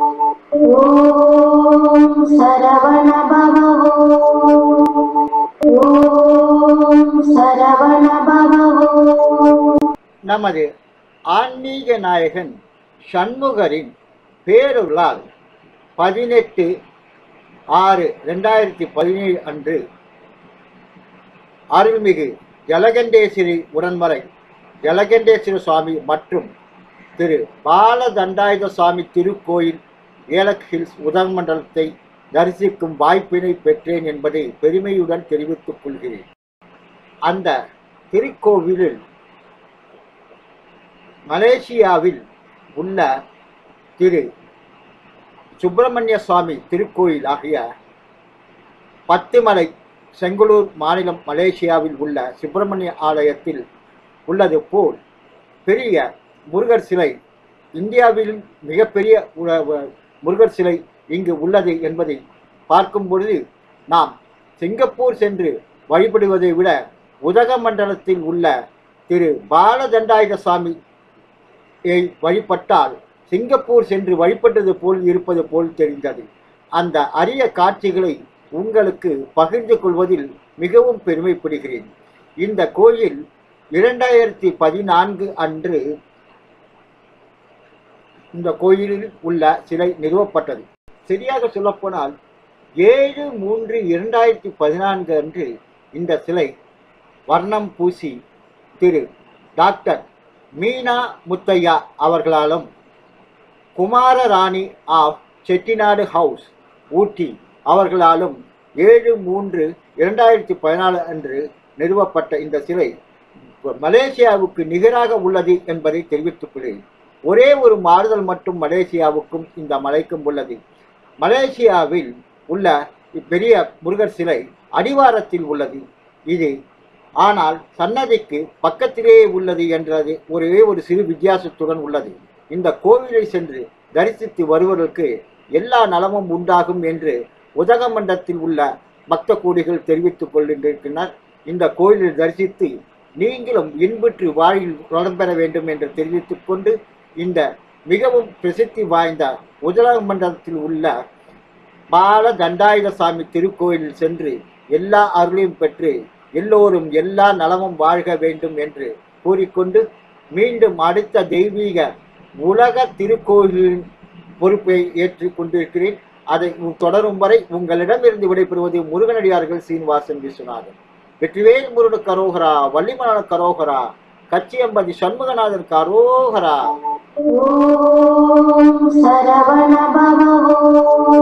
ஓம் நமது ஆன்மீக நாயகன் சண்முகரின் பேருளால் பதினெட்டு ஆறு ரெண்டாயிரத்தி பதினேழு அன்று அருள்மிகு ஜலகண்டேஸ்வரி உடன்மறை ஜலகண்டேஸ்வர சுவாமி மற்றும் திரு பாலதண்டாயுத சுவாமி திருக்கோயில் ஏலக் ஹில்ஸ் உதகமண்டலத்தை தரிசிக்கும் வாய்ப்பினை பெற்றேன் என்பதை பெருமையுடன் தெரிவித்துக் கொள்கிறேன். அந்த திருக்கோவிலில் மலேசியாவில் உள்ள திரு சுப்பிரமணிய சுவாமி திருக்கோயில் ஆகிய பத்துமலை செங்கலூர் மாநிலம் மலேசியாவில் உள்ள சுப்பிரமணிய ஆலயத்தில் உள்ளது போல் பெரிய முருகர் சிலை இந்தியாவில் மிகப்பெரிய முருகர் சிலை இங்கு உள்ளது என்பதை பார்க்கும் பொழுது நாம் சிங்கப்பூர் சென்று வழிபடுவதை விட உதகமண்டலத்தில் உள்ள திரு பாலதண்டாயுத சுவாமி வழிபட்டால் சிங்கப்பூர் சென்று வழிபட்டது போல் இருப்பது போல் தெரிந்தது. அந்த அரிய காட்சிகளை உங்களுக்கு பகிர்ந்து கொள்வதில் மிகவும் பெருமைப்படுகிறேன். இந்த கோயில் இரண்டாயிரத்தி பதினான்கு அன்று இந்த கோயிலில் உள்ள சிலை நிறுவப்பட்டது. சரியாக சொல்லப்போனால் ஏழு மூன்று இரண்டாயிரத்தி பதினான்கு அன்று இந்த சிலை வர்ணம் பூசி திரு டாக்டர் மீனா முத்தையா அவர்களாலும் குமாரராணி ஆஃப் செட்டிநாடு ஹவுஸ் ஊட்டி அவர்களாலும் ஏழு மூன்று இரண்டாயிரத்தி பதினாலு அன்று நிறுவப்பட்ட இந்த சிலை மலேசியாவுக்கு நிகராக உள்ளது என்பதை தெரிவித்துக் கொள்கிறேன். ஒரே ஒரு மாறுதல் மட்டும் மலேசியாவுக்கும் இந்த மலைக்கும் உள்ளது. மலேசியாவில் உள்ள இப்பெரிய முருகர் சிலை அடிவாரத்தில் உள்ளது. இது ஆனால் சன்னதிக்கு பக்கத்திலேயே உள்ளது என்றது ஒரே ஒரு சிறு வித்தியாசத்துடன் உள்ளது. இந்த கோவிலை சென்று தரிசித்து வருவதற்கு எல்லா நலமும் உண்டாகும் என்று உதகமண்டலத்தில் உள்ள பக்த கோடிகள் தெரிவித்துக் கொண்டிருக்கின்றனர். இந்த கோயிலில் தரிசித்து நீங்களும் இன்புற்று வாயில் வளம் பெற வேண்டும் என்று தெரிவித்துக் கொண்டு இந்த மிகவும் பிரசித்தி வாய்ந்த உதகமண்டலத்தில் உள்ள பால தண்டாயுத சுவாமி திருக்கோயிலில் சென்று எல்லா அருளையும் பெற்று எல்லோரும் எல்லா நலமும் வாழ்க வேண்டும் என்று கூறிக்கொண்டு மீண்டும் அடுத்த தெய்வீக உலக திருக்கோயிலின் பொறுப்பை ஏற்றுக் கொண்டிருக்கிறேன். அதை தொடரும் வரை உங்களிடமிருந்து விடைபெறுவது முருகனடியார்கள் சீனிவாசன் விஸ்வநாதன். வெற்றிவேல் முருகன் கரோகரா வள்ளிமலான கரோகரா கச்சியம்பதி சண்முகநாதன் கரோகரா. ॐ शरवण भव